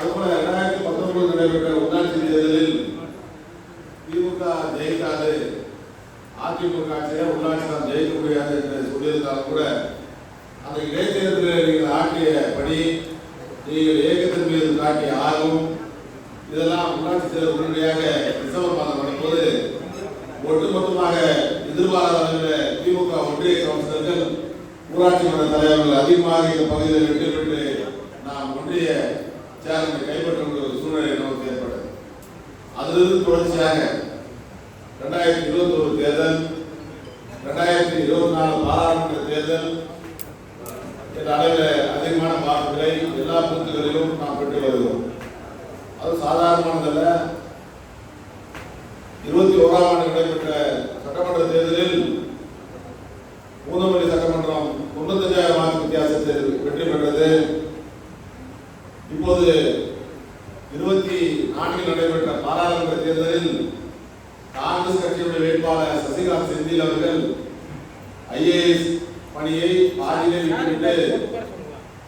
அதுபோல ரெண்டாயிரத்தி பத்தொன்பது நடைபெற்ற உள்ளாட்சி தேர்தலில் திமுக ஜெயிக்காது அதிமுக ஆட்சியை உள்ளாட்சி தான் ஜெயிக்க முடியாது என்று சொல்லியிருந்தாலும் கூட அந்த இடைத்தேர்தலில் நீங்கள் ஆற்றிய பணி நீங்கள் இயக்கத்தின் மீது காட்டிய ஆர்வம் இதெல்லாம் உள்ளாட்சி தேர்தல் உடனடியாக டிசம்பர் மாதம் வரும்போது ஒட்டுமொத்தமாக எதிர்பாராத திமுக ஒன்றிய கவுன்சிலர்கள் ஊராட்சி மன்ற தலைவர்கள் அதிகமாக இந்த பகுதியில் வெற்றி பெற்று நாம் ஒன்றிய சேர்மனை கைப்பற்றக்கூடிய ஒரு சூழ்நிலை நமக்கு ஏற்பட்டது. அதிலிருந்து தொடர்ச்சியாக ரெண்டாயிரத்தி இருபத்தி ஒரு தேர்தல் ரெண்டாயிரத்தி இருபத்தி நாலு பாராளுமன்ற தேர்தல் என்ற அளவில் அதிகமான வாக்குகளை எல்லா பூத்துகளிலும் நாம் பெற்று வருகிறோம். அது சாதாரணமானதல்ல. இருபத்தி ஓராம் ஆண்டு நடைபெற்ற சட்டமன்ற தேர்தலில் பூந்தமல்லி சட்டமன்றம் தொண்ணூத்தஞ்சாயிரம் வாக்கு வித்தியாசத்தில் வெற்றி பெற்றது. இப்போது இருபத்தி நான்கில் நடைபெற்ற பாராளுமன்ற தேர்தலில் காங்கிரஸ் கட்சியுடைய வேட்பாளர் சசிகாந்த் செந்தில் அவர்கள் ஐஏஎஸ் பணியை பாதியிலே விட்டுவிட்டு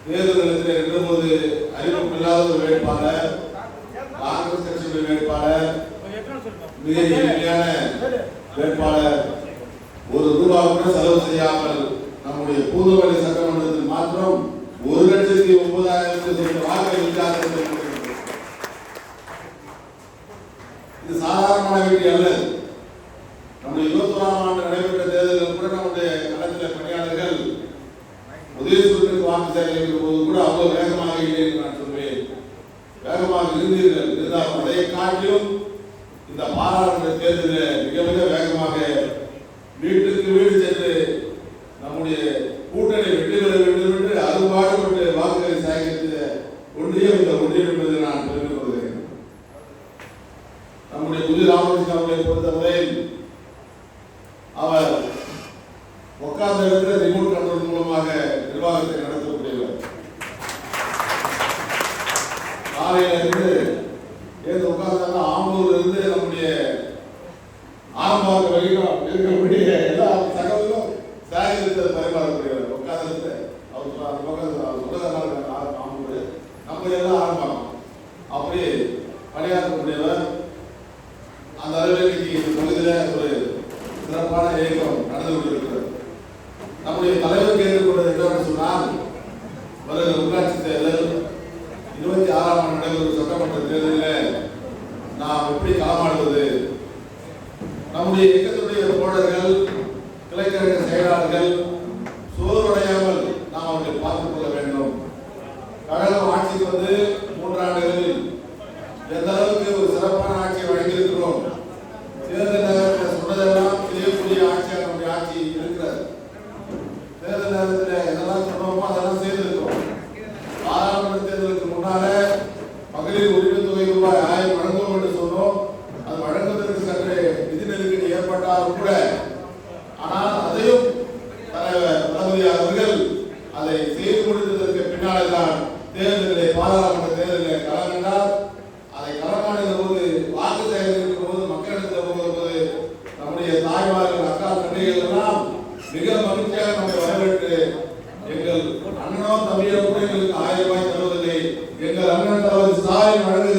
தேர்தல் நிலத்தில் நின்றபோது அறிவிப்பில்லாத ஒரு வேட்பாளர் காங்கிரஸ் கட்சியுடைய வேட்பாளர் மிக எளிமையான வேட்பாளர். ஒரு ரூபா கூட செலவு செய்யாமல் நம்முடைய பூதுவழி சட்டமன்றத்தில் மாத்திரம் ஒரு லட்சத்தி ஒன்பதாயிரத்தி வாக்கு வித்தியாசத்தில் இது சாதாரணமான வெற்றி அல்ல. நம்முடைய இருபத்தோராம் ஆண்டு நடைபெற்ற தேர்தலில் கூட நம்முடைய களத்தில் பணியாளர்கள் உதவி சுற்றுக்கு வாக்கு சேகரிக்கிற போது கூட அவ்வளவு வேகமாக இல்லை என்று நான் சொல்வேன். வேகமாக இருந்தீர்கள். இருந்தாலும் அதை காட்டிலும் இந்த பாராளுமன்ற தேர்தலில் மிக மிக வேகமாக வீட்டுக்கு வீடு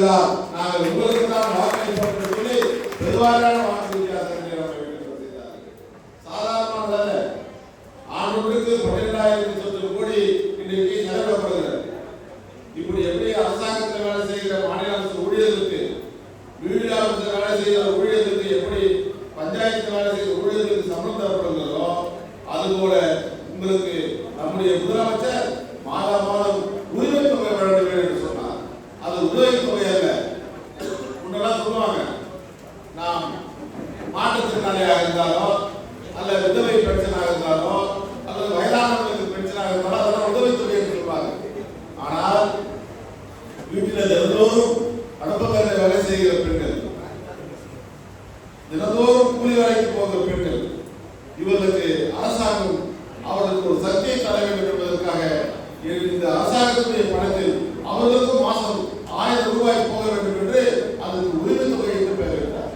நாங்கள் உங்களுக்கு தான் வாக்களிப்போம் என்று சொல்லி பெருவாரியான வாக்கு வித்தியாசங்களை நம்மை வெற்றி செய்தார்கள் சாதாரணமானதல்ல ஆண்டுக்கு பன்னிரெண்டாயிரத்தி சொத்து கோடி இன்றைக்கு செலவிடப்படுகிறது இப்படி எப்படி அரசாங்கத்தில் வேலை செய்கிற மாநில அரசு ஊழியர்களுக்கு வீடு அரசு வேலை செய்கிற ஊழியர்களுக்கு எப்படி பஞ்சாயத்து வேலை செய்கிற ஊழியர்களுக்கு சம்பளம் தரப்படுகிறதோ அதுபோல உங்களுக்கு நம்முடைய முதலமைச்சர் மாதா மாதம் உரிமை தொகை வழங்க வேண்டும் என்று சொன்னார் அது உதவி தொகை அல்ல முன்னெல்லாம் சொல்லுவாங்க நாம் மாற்றுத்திறனாளியாக இருந்தாலோ அல்ல விதவை பென்ஷனாக இருந்தாலோ அல்லது வயதானவர்களுக்கு பென்ஷனாக இருந்தாலோ அதெல்லாம் உதவித்தொகை என்று சொல்வாங்க ஆனால் வீட்டில் தினந்தோறும் அடுப்பக்கரை வேலை செய்கிற பெண்கள் தினந்தோறும் கூலி வேலைக்கு போகிற பெண்கள் இவர்களுக்கு அரசாங்கம் அவர்களுக்கு ஒரு சக்தியை தர வேண்டும் என்பதற்காக இந்த அரசாங்கத்துடைய பணத்தில் அவர்களுக்கும் மாசம் ஆயிரம் ரூபாய் போக வேண்டும் என்று அதற்கு உரிமை தொகை என்று பெயரிட்டார்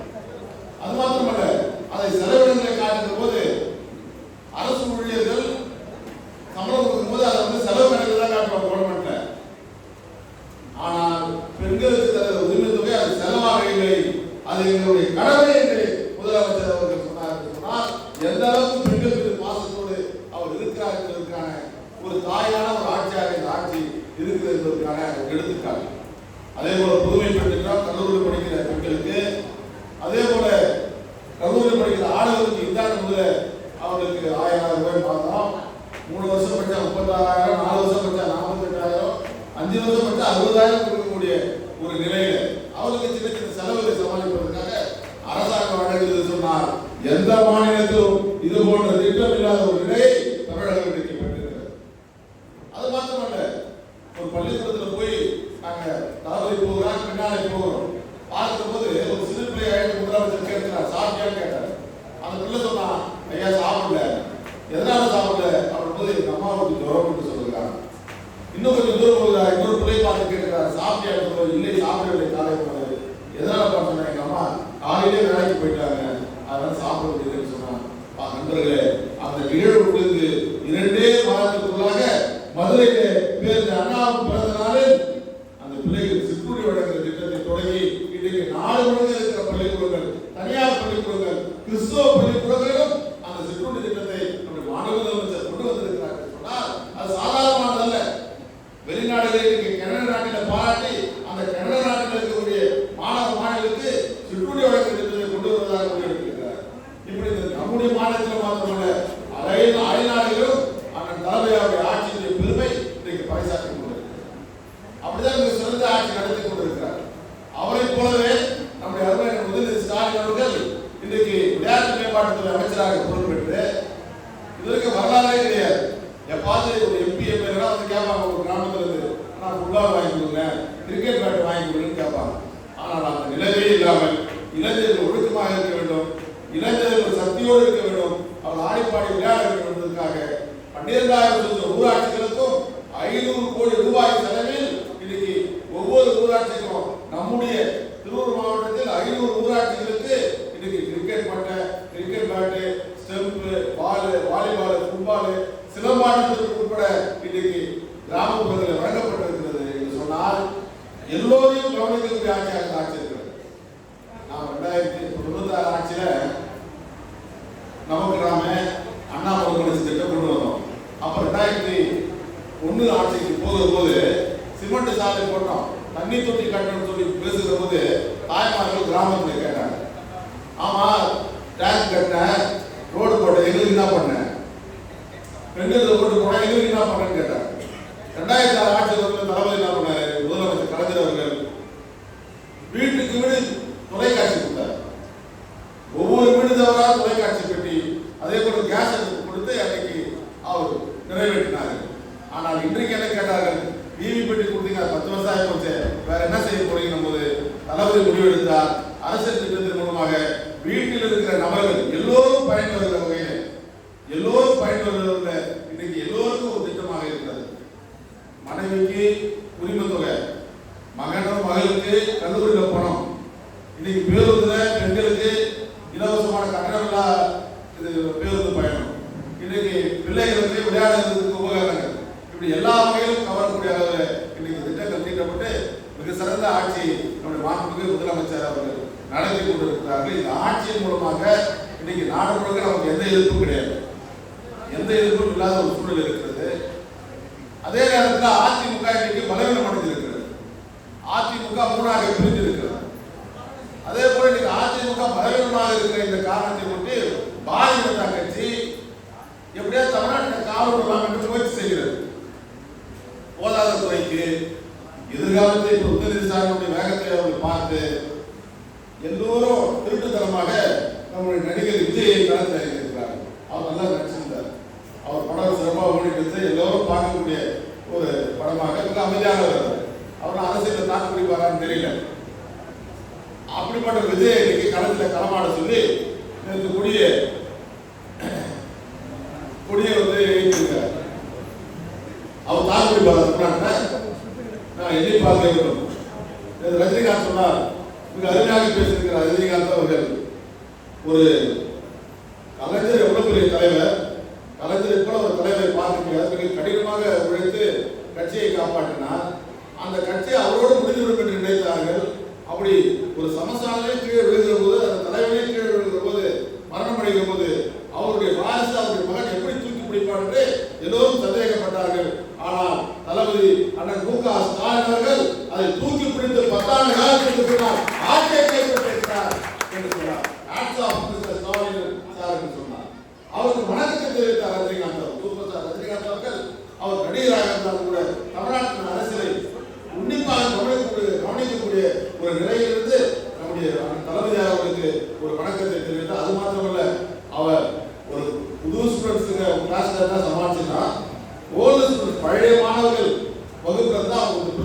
அது மாத்திரமல்ல அதை செலவினங்களை காட்டுகிற போது அரசு ஊழியர்கள் சம்பளம் கொடுக்கும்போது அதை வந்து செலவு கணக்கில் தான் காட்டுவாங்க கவர்மெண்ட்ல ஆனால் பெண்களுக்கு தர உரிமை தொகை அது செலவாக இல்லை அது எங்களுடைய கடமை என்று முதலமைச்சர் அவர்கள் சொன்னார்கள் சொன்னால் எந்த அளவுக்கு பெண்களுக்கு பாசத்தோடு அவர் இருக்கிறார் என்பதற்கான ஒரு தாயான ஒரு ஆட்சியாக இந்த ஆட்சி இருக்கிறது என்பதற்கான எடுத்துக்காட்டு. அதே போல புதுமை பெண்கள் கல்லூரி படிக்கிற பெண்களுக்கு நாடு முழுக்க இருக்கிற பள்ளிக்கூடங்கள் தனியார் பள்ளிக்கூடங்கள் கிறிஸ்துவ பள்ளிக்கூடங்களிலும் அந்த சிற்றுண்டி திட்டத்தை நம்முடைய மாணவ முதலமைச்சர் கொண்டு வந்திருக்கிறார் என்று சொன்னால் அது சாதாரணமானதல்ல வெளிநாடுகளில் இன்னைக்கு கனடா நாட்டில பாராட்டி அந்த கனடா நாட்டில் இருக்கக்கூடிய மாணவ மாணவிகளுக்கு சிற்றுண்டி வழக்கு திட்டத்தை கொண்டு வருவதாக முடிவெடுக்கிறார் இப்படி இந்த நம்முடைய மாநிலத்தில் மாத்திரமல்ல அலை அயல்நாடுகளும் அண்ணன் தலைமையாவுடைய ஆட்சியினுடைய பெருமை இன்றைக்கு பறைசாற்றி கொண்டிருக்கிறது அப்படிதான் மிக சிறந்த ஆட்சி நடத்தி கொண்டிருக்கிறார் அவரைப் போலவே நம்முடைய அருமை முதலமைச்சர் ஸ்டாலின் அவர்கள் இன்றைக்கு விளையாட்டு மேம்பாட்டுத்துறை அமைச்சராக பொறுப்பேற்று இதற்கு வரலாறே கிடையாது எப்பாவது ஒரு எம்பி எம்எல்ஏனா வந்து கேட்பாங்க. ஒரு கிராமத்தில் இருந்து நான் ஃபுட்பால் வாங்கி கொடுங்க. கிரிக்கெட் பேட் வாங்கி கொடுங்கன்னு கேட்பாங்க. ஆனால் அந்த நிலையே இல்லாமல் இளைஞர்கள் ஒழுக்கமாக இருக்க வேண்டும். இளைஞர்கள் சக்தியோடு இருக்க வேண்டும். அவர் ஆடிப்பாடி விளையாட வேண்டும் என்பதற்காக பன்னிரெண்டாயிரம் ஊராட்சிகளுக்கும் ஐநூறு கோடி ரூபாய் செலவில் இன்னைக்கு ஒவ்வொரு ஊராட்சிக்கும் நம்முடைய திருவள்ளூர் மாவட்டத்தில் ஐநூறு ஊராட்சிகளுக்கு இன்னைக்கு கிரிக்கெட் மட்டை cricket bat stump ball volleyball football சிலம்பாட்டத்திற்கு உட்பட இன்றைக்கு கிராமப்புறங்களில் வழங்கப்பட்டிருக்கிறது என்று சொன்னால் எல்லோரையும் கவனிக்கக்கூடிய ஆட்சியாக இந்த ஆட்சி இருக்கிறது நாம் ரெண்டாயிரத்தி தொண்ணூத்தாறு ஆட்சியில நமக்கு நாம அண்ணா மறுமலர்ச்சி திட்டம் கொண்டு வந்தோம். அப்ப ரெண்டாயிரத்தி ஒண்ணு ஆட்சிக்கு போகும்போது சிமெண்ட் சாலை போட்டோம். தண்ணி தொட்டி கட்டணும்னு சொல்லி பேசுகிற போது தாய்மார்கள் கிராமத்துல கேட்டாங்க ஆமா டேங்க் கட்டினேன் ரோடு போட்ட எங்களுக்கு என்ன பண்ண பெண்கள் ரோடு போனா எங்களுக்கு என்ன பண்ணேன்னு கேட்டாங்க ரெண்டாயிரத்தி ஆறு ஆட்சி வந்து தளபதி என்ன பண்ணாரு முதலமைச்சர் கலைஞர் அவர்கள் வீட்டுக்கு வீடு தொலைக்காட்சி கொடுத்தார் ஒவ்வொரு வீடு தவறா தொலைக்காட்சி பெட்டி அதே போல கேஸ் அடுப்பு கொடுத்து அன்னைக்கு அவர் நிறைவேற்றினார் ஆனால் இன்றைக்கு என்ன கேட்டார்கள்? டிவி பெட்டி கொடுத்தீங்க அது பத்து வருஷம் ஆகி போச்சு. வேற என்ன செய்ய போறீங்க போது தளபதி முடிவெடுத்தார். அரசியல் திட்டத்தின் மூலமாக வீட்டில் இருக்கிற நபர்கள் எல்லோரும் பயன்பெறுகிற வகையில் எல்லோரும் பயன்பெறுகிற இன்னைக்கு எல்லோருக்கும் ஒரு திட்டமாக இருக்கிறது. மனைவிக்கு உரிமை தொகை மகனும் மகளுக்கு கல்லூரியில் பணம். இன்னைக்கு பேருந்துல பெண்களுக்கு இலவசமான கட்டணமில்லா இது பேருந்து பயணம். இன்னைக்கு பிள்ளைகளுக்கு விளையாடுறதுக்கு உபகாரங்கள் இப்படி எல்லா வகையிலும் கவரக்கூடிய அளவில் இன்னைக்கு திட்டங்கள் தீட்டப்பட்டு மிக சிறந்த ஆட்சி நம்முடைய மாண்புமிகு முதலமைச்சர் அவர்கள் நடத்தி கொண்டிருக்கிறார்கள். இந்த ஆட்சியின் மூலமாக இன்னைக்கு நாடு முழுக்க நமக்கு எந்த எதிர்ப்பும் கிடையாது. எந்த எதிர்ப்பும் இல்லாத ஒரு சூழல் இருக்கிறது. அதே நேரத்தில் அதிமுக இன்னைக்கு பலவீனம் அடைந்திருக்கிறது அதிமுக மூணாக பிரிஞ்சிருக்கிறது அதே போல இன்னைக்கு அதிமுக பலவீனமாக இருக்கிற இந்த காரணத்தை கொண்டு பாரதிய ஜனதா கட்சி எப்படியா தமிழ்நாட்டில் காவல் என்று முயற்சி செய்கிறது. போதாத எதிர்காலத்தை இப்ப வேகத்தை அவர்கள் பார்த்து எல்லோரும் திருட்டுத்தனமாக நம்முடைய நடிகர் விஜயை களத்தில் இறங்கியிருக்கிறார் அவர் நல்லா நடிச்சிருந்தார். அவர் படம் சிறப்பாக ஓடிட்டு எல்லோரும் பார்க்கக்கூடிய ஒரு படமாக மிக அமைதியாக இருந்தார் அவர் அரசியலில் தாக்கு பிடிப்பாரான்னு தெரியல. அப்படிப்பட்ட விஜய் இன்னைக்கு களத்தில் களமாட சொல்லி நேற்று கொடிய கொடியை வந்து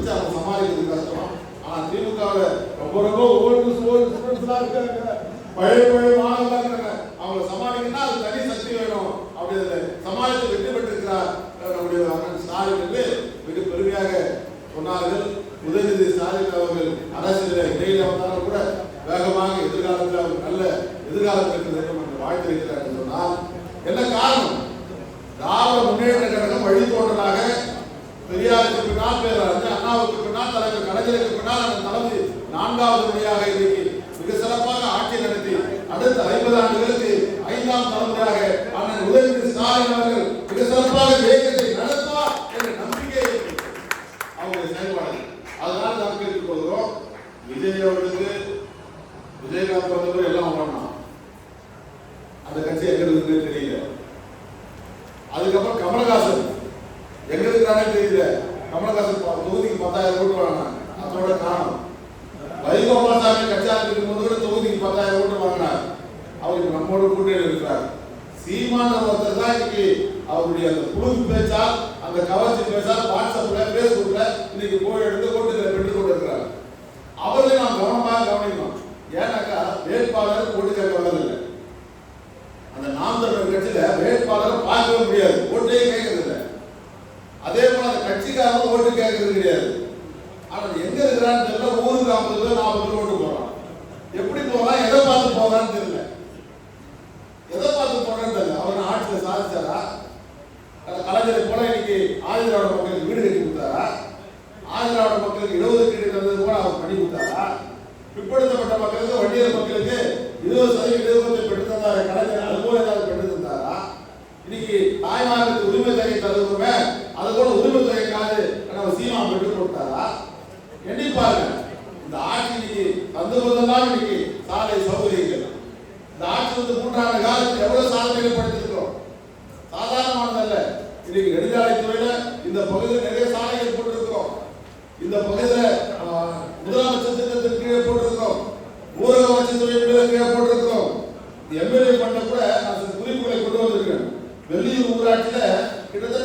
வச்சு அதை சமாளிக்கிறது கஷ்டம்? ஆனால் திமுகவில் ரொம்ப ரொம்ப ஓல்டு ஓல்டு ஸ்டூடெண்ட்ஸ்லாம் இருக்காங்க. பழைய பழைய மாணவர்களாக இருக்காங்க. அவங்கள சமாளிக்கணும்னா அது தனி சக்தி வேணும். அப்படி சமாளித்து வெற்றி பெற்றிருக்கிறார் நம்முடைய அண்ணன் ஸ்டாலின் என்று மிக பெருமையாக சொன்னார்கள். உதயநிதி ஸ்டாலின் அவர்கள் அரசியல இடையில வந்தாலும் கூட வேகமாக எதிர்காலத்தில் நல்ல எதிர்காலத்தில் இருபதாம் ஆண்டுகளுக்கு ஐந்தாம் தலைமுறையாக அண்ணன் உதயநிதி ஸ்டாலின் அவர்கள் the boy. தான் இன்னைக்கு சாலை சௌகரியங்கள். இந்த ஆட்சி வந்து மூன்றாண்டு காலத்தில் எவ்வளவு சாதனைகள் படுத்திருக்கிறோம் சாதாரணமானதல்ல. இன்னைக்கு நெடுஞ்சாலைத்துறையில இந்த பகுதியில் நிறைய சாலைகள் போட்டிருக்கிறோம் இந்த பகுதியில முதலமைச்சர் திட்டத்திற்கு கீழே போட்டிருக்கிறோம். ஊரக வளர்ச்சி துறையின் கீழே போட்டிருக்கிறோம். எம்எல்ஏ பண்ண கூட குறிப்புகளை கொண்டு வந்திருக்கேன். வெள்ளியூர் ஊராட்சியில கிட்டத்தட்ட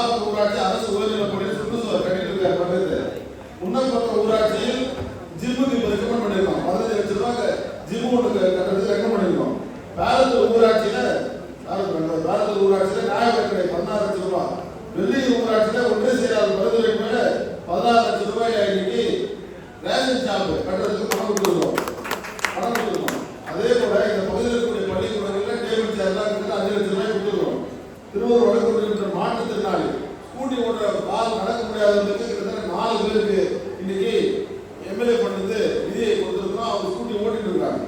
நாலாவது ஊராட்சி அரசு உயர்நிலைப்பள்ளி சுற்றுச்சூழல் கட்டிட்டு பண்றது முன்னப்பட்ட ஊராட்சியில் ஜிம்மு நீங்க ரெக்கமெண்ட் பண்ணிருக்கோம் பதினஞ்சு லட்சம் ரூபாய் ஜிம்மு ஒன்று கட்டுறது ரெக்கமெண்ட் பண்ணிருக்கோம் பேரத்தூர் ஊராட்சியில பேரத்தூர் ஊராட்சியில நியாயக்கடை பதினாறு லட்சம் ரூபாய். வெள்ளி ஊராட்சியில ஒன்று செய்யாத பரிந்துரை மேல பதினாறு லட்சம் ரூபாய் இன்னைக்கு ரேஷன் ஷாப் கட்டுறதுக்கு பணம் கொடுத்துருக்கோம். பணம் கொடுத்துருக்கோம். அதே போல இந்த பகுதியில் இருக்கக்கூடிய பள்ளிக்கூடங்கள்ல டேபிள் சேர்லாம் அஞ்சு லட்சம் ரூபாய் கொடுத்துருக்கோம். திருவள்ளூர் வடக்கு மாற்றுத்திறனாளி. கூட்டி ஓடுற பால் நடக்க முடியாதவங்களுக்கு கிட்டத்தட்ட நாலு பேருக்கு இன்னைக்கு எம்எல்ஏ பண்ணுறது நிதியை கொடுத்துருக்கோம் அவங்க கூட்டி ஓட்டிட்டு இருக்காங்க.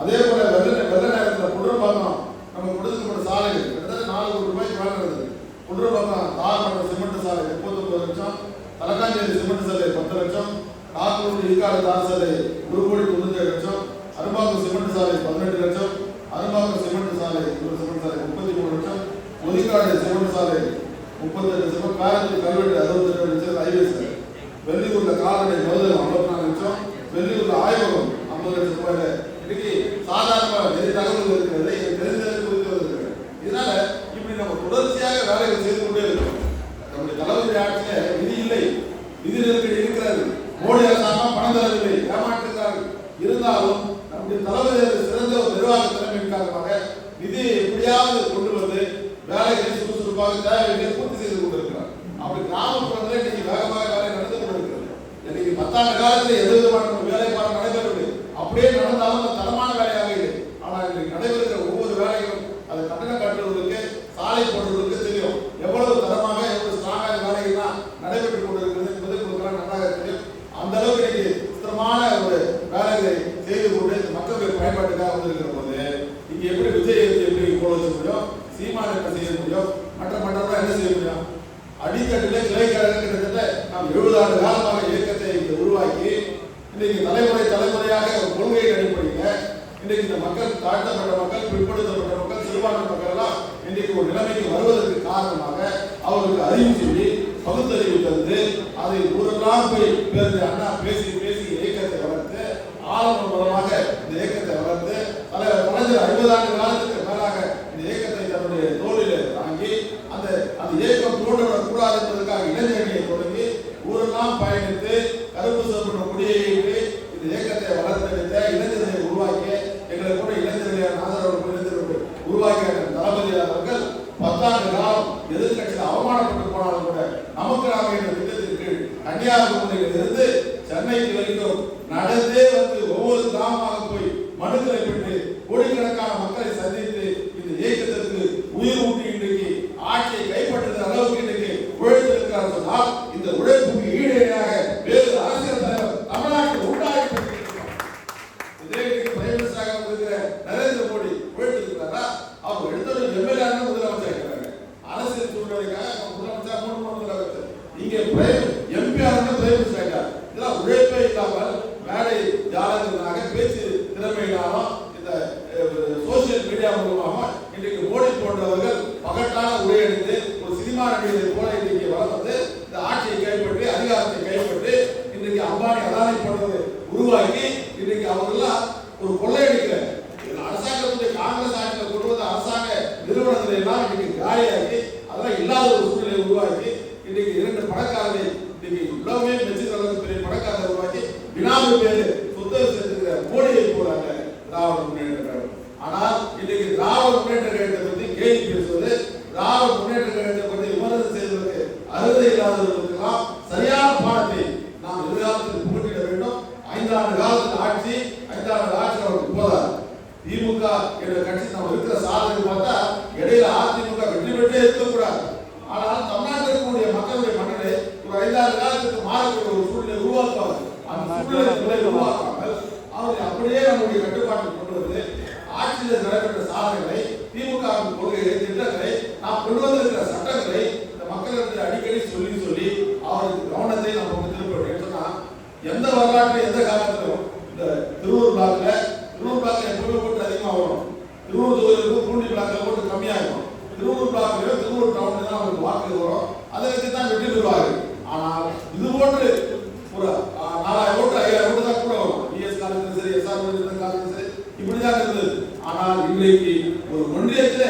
அதே போல வெள்ள வெள்ள நேரத்தில் புடர்பாக்கம் நம்ம கொடுத்துருக்கிற சாலை கிட்டத்தட்ட நாலு கோடி ரூபாய்க்கு மேலே இருந்தது புடர்பாக்கம் தார் மன்ற சிமெண்ட் சாலை முப்பத்தொம்பது லட்சம். தலக்காஞ்சேரி சிமெண்ட் சாலை பத்து லட்சம். நாகூர் ஈக்காடு தார் சாலை ஒரு கோடி வெளிநாடு சிவனசாலை முப்பத்தெட்டு சிவம் பேரஞ்சு கல்வெட்டு அறுபத்தெட்டு லட்சம் ஹைவே சார் வெள்ளியூர்ல காலடை முதல் ஐம்பத்தி நாலு லட்சம் வெள்ளியூர்ல ஆய்வகம் ஐம்பது லட்சம் ரூபாயில. இன்னைக்கு சாதாரண நிறைய தகவல்கள் இருக்கிறது எனக்கு தெரிஞ்சது குறித்து இருக்கிறது இதனால இப்படி நம்ம தொடர்ச்சியாக வேலைகள் செய்து கொண்டே இருக்கோம். நம்முடைய தளபதி ஆட்சியில நிதி இல்லை நிதி நெருக்கடி இருக்கிறது. மோடி அரசாங்கம் பணம் தரவில்லை ஏமாற்றுகிறார்கள். இருந்தாலும் நம்முடைய தளபதி சிறந்த ஒரு நிர்வாக தலைமைக்காக வேலைகளை சுறுசுறுப்பாக தேவைகளை பூர்த்தி செய்து கொண்டிருக்கிறார். அப்படி கிராமப்புறங்களில் இன்னைக்கு வேகமாக வேலை நடந்து கொண்டிருக்கிறது. இன்னைக்கு பத்தாண்டு காலத்தில் எந்த விதமான ஒரு வேலைப்பாடு நடைபெறவில்லை. அப்படியே நடந்தாலும் அது தரமான வேலையாக இல்லை. ஆனால் இன்றைக்கு நடைபெறுகிற ஒவ்வொரு வேலையும் அது கட்டணம் கட்டுவதற்கு சாலை போடுவதற்கு தெரியும். எவ்வளவு தரமாக எவ்வளவு ஸ்ட்ராங்காக வேலைகள்லாம் நடைபெற்றுக் கொண்டிருக்கிறது என்பது உங்களுக்கு நன்றாக தெரியும். அந்த அளவுக்கு இன்னைக்கு சுத்தமான ஒரு வேலைகளை செய்து கொண்டு இந்த மக்களுடைய பயன்பாட்டுக்காக வந்திருக்கிற போது இங்கே எப்படி விஜய் எப்படி போல வச்ச முடியும்? சீமான செய்ய முடியும் மற்ற மற்றவர்கள் என்ன செய்ய முடியும் அடித்தட்டிலே கிளைக்கழகம் கிட்டத்தட்ட நாம் எழுபது ஆண்டு காலமாக இயக்கத்தை உருவாக்கி இன்னைக்கு தலைமுறை தலைமுறையாக ஒரு கொள்கையை அடிப்படையில் இன்னைக்கு இந்த மக்கள் தாழ்த்தப்பட்ட மக்கள் பிற்படுத்தப்பட்ட மக்கள் சிறுபான்மை மக்கள் எல்லாம் இன்னைக்கு ஒரு நிலைமைக்கு வருவதற்கு காரணமாக அவருக்கு அறிவு சொல்லி பகுத்தறிவு தந்து அதை ஊரெல்லாம் போய் பேருந்து அண்ணா பேசி பேசி இயக்கத்தை வளர்த்து ஆரம்ப மூலமாக இந்த இயக்கத்தை வளர்த்து தலைவர் கலைஞர் ஐம்பது ஆண்டு இளைஞர்களை ஊரெல்லாம் பயணித்து கருப்பு சிவப்பு கொடியை ஏற்றி இந்த இயக்கத்தை வளர்த்தெடுத்த இளைஞர்களை உருவாக்கி எங்களை கூட இளைஞர்களை ஆதரவு இளைஞர்கள் உருவாக்கிய தளபதி அவர்கள் பத்தாண்டு காலம் எதிர்கட்சியில் அவமானப்பட்டு போனாலும் கூட நமக்கு நாம என்ற திட்டத்தின் கீழ் கன்னியாகுமரியில் இருந்து சென்னைக்கு வரைக்கும் நடந்தே வந்து ஒவ்வொரு கிராமமாக போய் மனுக்களை பெற்று கோடிக்கணக்கான மக்களை சந்தித்து இந்த இயக்கத்திற்கு உயிர் ஊட்டி இன்றைக்கு ஆட்சியை கைப்பற்றுகிற அளவுக்கு இன்றைக்கு உழைத்திருக்கிறார் சொன்னால் இந்த உழைப்புக்கு ஈடுணையாக வேறு அரசியல் தலைவர் தமிழ்நாட்டில் உண்டாகி இதே இன்னைக்கு பிரைம் மினிஸ்டராக இருக்கிற நரேந்திர மோடி ಮೇಲೆ இருக்கிற நடைபெற்ற சாதனைகளை திமுக கொள்கைகளை திட்டங்களை நாம் கொண்டு வந்திருக்கிற சட்டங்களை இந்த மக்களிடத்தில் அடிக்கடி சொல்லி சொல்லி அவருக்கு கவனத்தை நம்ம வந்து திருப்ப வேண்டும். சொன்னா எந்த வரலாற்று எந்த காலத்திலும் இந்த திருவூர் பிளாக்ல திருவூர் பிளாக்ல எப்பவுமே போட்டு அதிகமாக வரும். திருவூர் தொகுதியிலும் பூண்டி பிளாக்ல போட்டு கம்மியாகும். திருவூர் பிளாக்ல திருவூர் டவுன்ல தான் அவருக்கு வாக்கு வரும். அதை வச்சு தான் வெற்றி பெறுவார்கள். ஆனால் இது போன்று ஒரு நாலாயிரம் ஓட்டு ஐயாயிரம் ஓட்டு தான் கூட வரும் பிஎஸ் காலேஜ் சரி எஸ்ஆர் காலேஜ் சரி இப்படிதான் இருந்தது ஆனால் இன்றைக்கு ஒரு ஒன்றியத்துல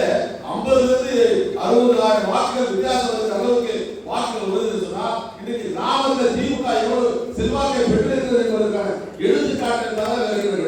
ஐம்பதுல இருந்து அறுபது ஆயிரம் வாக்குகள் வித்தியாசம் வருகிற அளவுக்கு வாக்குகள் வருதுன்னு சொன்னா இன்னைக்கு நாமத்தில் திமுக எவ்வளவு செல்வாக்கை பெற்றிருக்கிறது என்பதற்கான எடுத்துக்காட்டு தான் வருகிறது